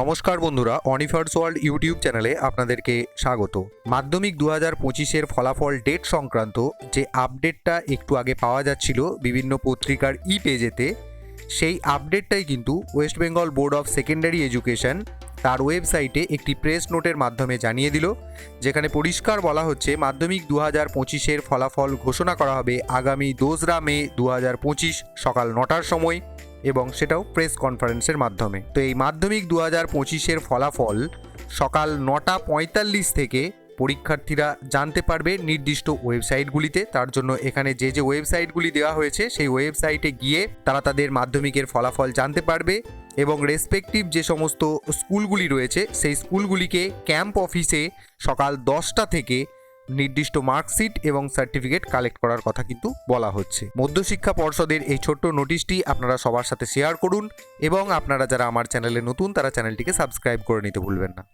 নমস্কার বন্ধুরা অনিফার্স world YouTube চ্যানেলে আপনাদেরকে স্বাগত। মাধ্যমিক দু হাজার পঁচিশের ফলাফল ডেট সংক্রান্ত যে আপডেটটা একটু আগে পাওয়া যাচ্ছিল বিভিন্ন পত্রিকার ই পেজেতে সেই আপডেটটাই কিন্তু West Bengal Board of Secondary Education তার ওয়েবসাইটে একটি প্রেস নোটের মাধ্যমে জানিয়ে দিল, যেখানে পরিষ্কার বলা হচ্ছে মাধ্যমিক দু হাজার পঁচিশের ফলাফল ঘোষণা করা হবে আগামী দোসরা মে দু হাজার পঁচিশ সকাল নটার সময়। এবং সেটাও প্রেস কনফারেন্সের মাধ্যমে। তো এই মাধ্যমিক দু হাজার পঁচিশের ফলাফল সকাল নটা পঁয়তাল্লিশ থেকে পরীক্ষার্থীরা জানতে পারবে নির্দিষ্ট ওয়েবসাইটগুলিতে। তার জন্য এখানে যে যে ওয়েবসাইটগুলি দেওয়া হয়েছে, সেই ওয়েবসাইটে গিয়ে তারা তাদের মাধ্যমিকের ফলাফল জানতে পারবে এবং রেসপেক্টিভ যে সমস্ত স্কুলগুলি রয়েছে, সেই স্কুলগুলিকে ক্যাম্প অফিসে সকাল দশটা থেকে নির্দিষ্ট মার্কশিট এবং সার্টিফিকেট কালেক্ট করার কথা কিন্তু বলা হচ্ছে। মধ্যশিক্ষা পর্ষদের এই ছোট্ট নোটিশটি আপনারা সবার সাথে শেয়ার করুন এবং আপনারা যারা আমার চ্যানেলে নতুন, তারা চ্যানেলটিকে সাবস্ক্রাইব করে নিতে ভুলবেন না।